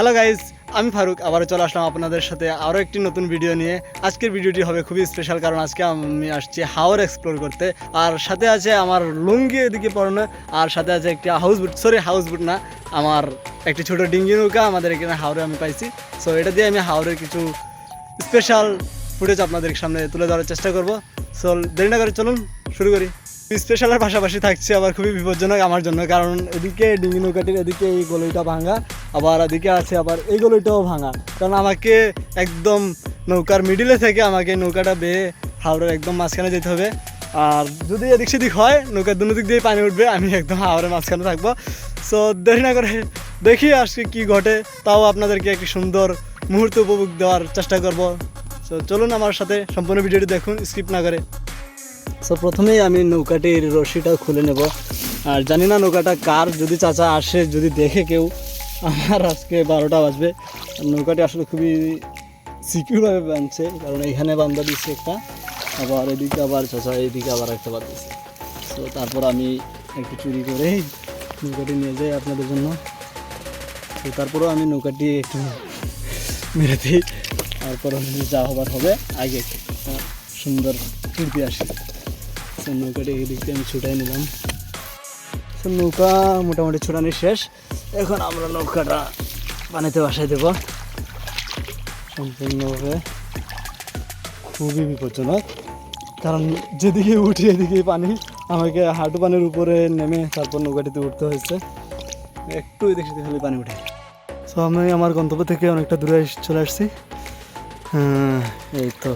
Hello guys আমি ফারুক, আবারও চলে আসলাম আপনাদের সাথে আরও একটি নতুন ভিডিও নিয়ে। আজকের ভিডিওটি হবে খুবই স্পেশাল কারণ আজকে আমি আসছি হাওর এক্সপ্লোর করতে। আর সাথে আছে আমার লুঙ্গি এদিকে পড়ানো আর সাথে আছে একটি house boot sorry house boot না, আমার একটি ছোট ডিঙ্গি নৌকা আমাদের এখানে হাওড়ে আমি পাইছি। সো এটা দিয়ে আমি হাওড়ের কিছু স্পেশাল ফুটেজ আপনাদের সামনে তুলে ধরার চেষ্টা করব। সো দেরি না করে চলুন, শুরু করি। স্পেশালের পাশাপাশি থাকছে, আবার খুবই বিপজ্জনক আমার জন্য, কারণ এদিকে ডিঙ্গি নৌকাটির এদিকে এই গলইটা ভাঙা। আবার এদিকে আছে, আবার এই গলইটাও ভাঙা। কারণ আমাকে একদম নৌকার মিডিলে থেকে আমাকে নৌকাটা বেয়ে হাওড়ের একদম মাঝখানে যেতে হবে। আর যদি এদিক সেদিক হয়, নৌকার দুনো দিক দিয়ে পানি উঠবে, আমি একদম হাওড়ের মাঝখানে থাকব। সো দেরি না করে দেখি আজকে কি ঘটে, তাও আপনাদেরকে একটি সুন্দর মুহূর্ত উপভোগ দেওয়ার চেষ্টা করব। সো চলুন আমার সাথে সম্পূর্ণ ভিডিওটি দেখুন স্কিপ না করে। সো প্রথমেই আমি নৌকাটির রশিটা খুলে নেব। আর জানি না নৌকাটা কার, যদি চাচা আসে, যদি দেখে কেউ আমার আজকে বারোটা বাজবে। নৌকাটি আসলে খুবই সিকিউরভাবে বাঁধছে, কারণ এইখানে বান্ধা দিচ্ছে একটা, আবার এদিকে আবার চাচা, এদিকে আবার একটা বাঁধতেছে তো তারপর আমি একটু চুরি করে নৌকাটি নিয়ে যাই আপনাদের জন্য। তো তারপরেও আমি নৌকাটি একটু মেরে দিই, তারপর যা হবার হবে, আগে সুন্দর ফিরতে আসি। নৌকাটি এই দিক দিয়ে আমি ছুটাই নিলাম। নৌকা মোটামুটি ছুটানি শেষ। এখন আমরা নৌকাটা পানিতে বাসায় দেব। সম্পূর্ণভাবে খুবই বিপজ্জনক। কারণ যেদিকে উঠি এদিকে পানি। আমাকে হাঁটু পানির উপরে নেমে তারপর নৌকাটিতে উঠতে হয়েছে। একটু এদিক সেদিক হলে পানি উঠে। তো আমি আমার গন্তব্য থেকে অনেকটা দূরে চলে আসছি। এই তো।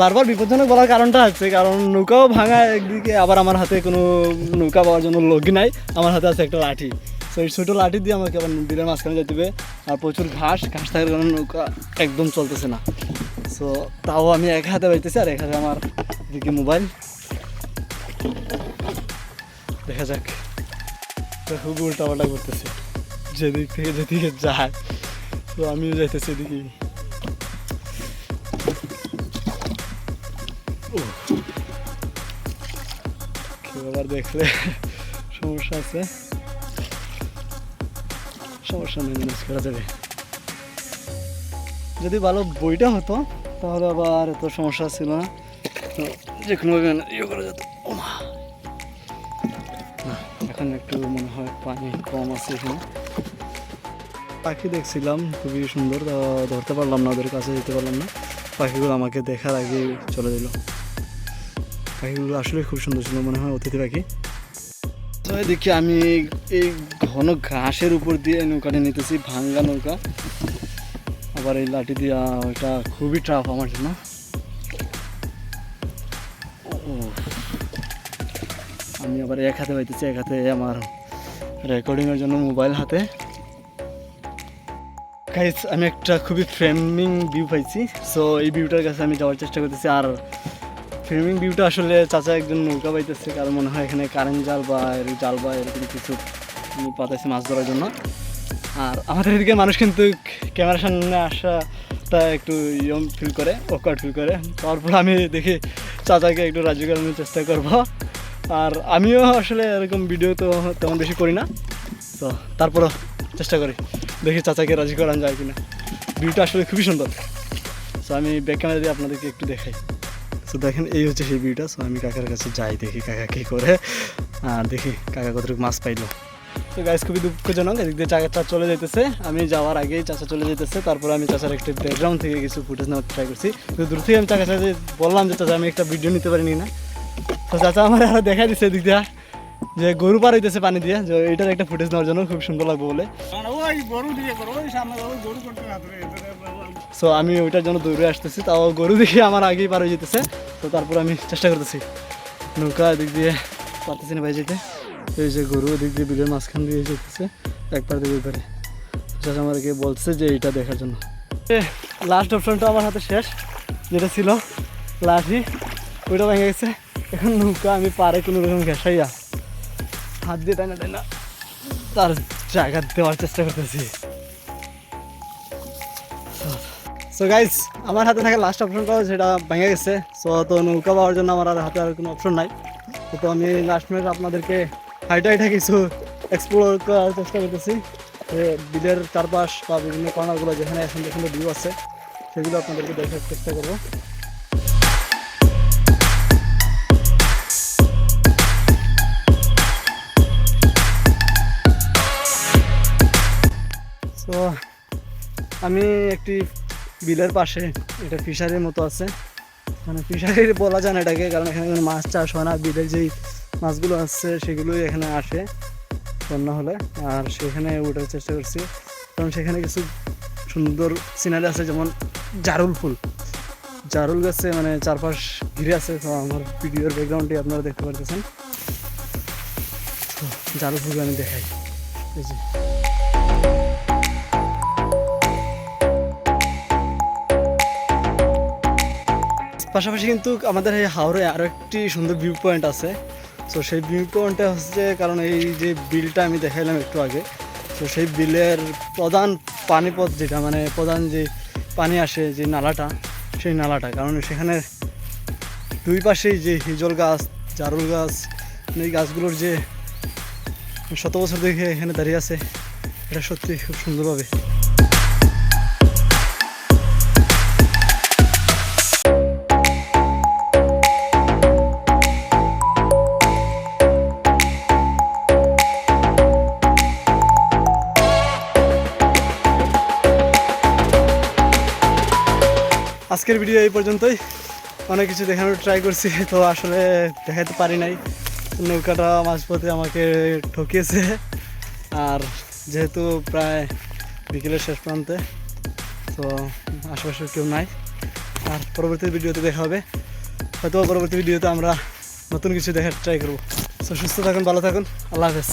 বারবার বিপজ্জনক বলার কারণটা হচ্ছে, কারণ নৌকাও ভাঙা একদিকে, আবার আমার হাতে কোনো নৌকা পাওয়ার জন্য লগি নাই, আমার হাতে আছে একটা লাঠি। তো এই ছোটো লাঠি দিয়ে আমাকে আবার বিলের মাঝখানে যেতে হবে, আর প্রচুর ঘাস ঘাস থাকার কারণে নৌকা একদম চলতেছে না। সো তাও আমি এক হাতে পাইতেছি আর এক হাতে আমার দিকে মোবাইল। দেখা যাক। খুব উল্টাপাল্টা করতেছে, যেদিক থেকে যেদিকে যায়। তো আমিও যাইতেছি এদিকে। আবার দেখলে সমস্যা আছে। সমস্যা নেই, ম্যানেজ করা যাবে। যদি ভালো বইটা হতো, তাহলে আবার এত সমস্যা ছিল না। যে কোনোভাবে ইয়ে করা যেত। এখন একটু মনে হয় পানি কম আছে এখানে। পাখি দেখছিলাম, খুবই সুন্দর। ধরতে পারলাম না, ওদের কাছে যেতে পারলাম না। পাখিগুলো আমাকে দেখার আগে চলে দিল। পাখিগুলো আসলে খুব সুন্দর ছিল মনে হয় অতিথি পাখি। দেখি আমি এই ঘন ঘাসের উপর দিয়ে নৌকাটা নিতেছি, ভাঙ্গা নৌকা। আবার এই লাঠি দিয়া ওটা খুবই টাফ আমার জন্য। আমি আবার এক হাতে পাইতেছি এক হাতে আমার রেকর্ডিংয়ের জন্য মোবাইল হাতে। আমি একটা খুবই ফ্রেমিং ভিউ পাইছি। সো এই ভিউটার কাছে আমি যাওয়ার চেষ্টা করতেছি। আর ফ্রেমিং ভিউটা আসলে চাচা একজন নৌকা পাইতেছে কারণ মনে হয় এখানে কারেন্ট জাল বা জাল বা এরকম কিছু পাতাইছে মাছ ধরার জন্য। আর আমাদের এদিকে মানুষ কিন্তু ক্যামেরার সামনে আসাটা একটু ইয়ম ফিল করে অকওয়ার্ড ফিল করে। তারপর আমি দেখি চাচাকে একটু রাজি করানোর চেষ্টা করব। আর আমিও আসলে এরকম ভিডিও তো তেমন বেশি করি না। তো তারপরও চেষ্টা করি, দেখি চাচাকে রাজি করানো যায় কিনা। ভিউটা আসলে খুবই সুন্দর। সো আমি ব্যাক ক্যামেরা দিয়ে আপনাদেরকে একটু দেখাই। সো দেখেন, এই হচ্ছে সেই ভিউটা সো আমি কাকার কাছে যাই, দেখি কাকা কী করে। আর দেখি কাকা কতটুকু মাছ পাইলো। তো গাইস খুবই দুঃখজনক, এদিক দিয়ে চাচা চলে যেতেছে আমি যাওয়ার আগেই চাচা চলে যেতেছে তারপর আমি চাচার একটা ব্যাকগ্রাউন্ড থেকে কিছু ফুটেজ নেওয়ার ট্রাই করছি। তো দূর থেকে আমি চাচার সাথে বললাম যে, চাচা, আমি একটা ভিডিও নিতে পারিনি না। তো চাচা আমার আরও দেখা দিচ্ছে এদিক দিয়ে, যে গরু পার হইতেছে পানি দিয়ে। যে এটার একটা ফুটেজ নেওয়ার জন্য খুব সুন্দর লাগবে বলে। সো আমি ওইটার জন্য দৌড়ে আসতেছি। তাও গরু দেখে আমার আগেই পার হয়ে যেতেছে। তো তারপর আমি চেষ্টা করতেছি। নৌকা এদিক দিয়ে পারতেছি না ভাই যেতে। এই যে গরু এদিক দিয়ে বিলের মাঝখান দিয়ে যেতেছে একবার দিয়ে পারে চাচা আমাদেরকে বলছে যে এইটা দেখার জন্য। লাস্ট অপশনটা আমার হাতে শেষ, যেটা ছিল লাঠি। ওইটা ভেঙে গেছে। এখন নৌকা আমি পারে কোনো রকম ঘেসাইয়া হাত দিয়ে তাই না তাই না তার জায়গা দেওয়ার চেষ্টা করতেছি। সো গাইজ আমার হাতে থাকা লাস্ট অপশনটাও সেটা ভেঙে গেছে। সো তো নৌকা পাওয়ার জন্য আমার আর হাতে আর কোনো অপশন নাই। তো আমি লাস্ট মিনিট আপনাদেরকে হাইটা হাইটা কিছু এক্সপ্লোর করার চেষ্টা করতেছি। বিলের চারপাশ বা বিভিন্ন কর্নারগুলো যেখানে সুন্দর সুন্দর ভিউ আছে, সেগুলো আপনাদেরকে দেখার চেষ্টা করব। তো আমি একটি বিলের পাশে, এটা ফিশারির মতো আছে। মানে ফিশারির বলা যায় না এটাকে, কারণ এখানে কোনো মাছ চাষ হয় না। বিলের যেই মাছগুলো আছে, সেগুলোই এখানে আসে বন্যা হলে। আর সেখানে ওঠার চেষ্টা করছি। কারণ সেখানে কিছু সুন্দর সিনারি আছে, যেমন জারুল ফুল। জারুল গাছে মানে চারপাশ ঘিরে আছে, তো আমার ভিডিওর ব্যাকগ্রাউন্ডে আপনারা দেখতে পারতেছেন। জারুল ফুল আমি দেখাই। এই যে। পাশাপাশি কিন্তু আমাদের এই হাওড়ে আরও একটি সুন্দর ভিউ পয়েন্ট আছে। তো সেই ভিউ পয়েন্টটা হচ্ছে কারণ এই যে বিলটা আমি দেখাইলাম একটু আগে, তো সেই বিলের প্রধান পানিপথ যেটা মানে প্রধান যে পানি আসে যে নালাটা, সেই নালাটা। কারণ সেখানে দুই পাশেই যে হিজল গাছ, জারুল গাছ মানে এই গাছগুলোর যে শত বছর দেখে এখানে দাঁড়িয়ে আছে, এটা সত্যি খুব সুন্দরভাবে আজকের ভিডিও এই পর্যন্তই। অনেক কিছু দেখানোর ট্রাই করছি, তো আসলে দেখাতে পারি নাই। নৌকাটা মাঝপথে আমাকে ঠকিয়েছে। আর যেহেতু প্রায় বিকেলের শেষ প্রান্তে, তো আশেপাশে কেউ নাই। আর পরবর্তী ভিডিওতে দেখা হবে। হয়তো পরবর্তী ভিডিওতে আমরা নতুন কিছু দেখার ট্রাই করব। তো সুস্থ থাকুন, ভালো থাকুন। আল্লাহ হাফেজ।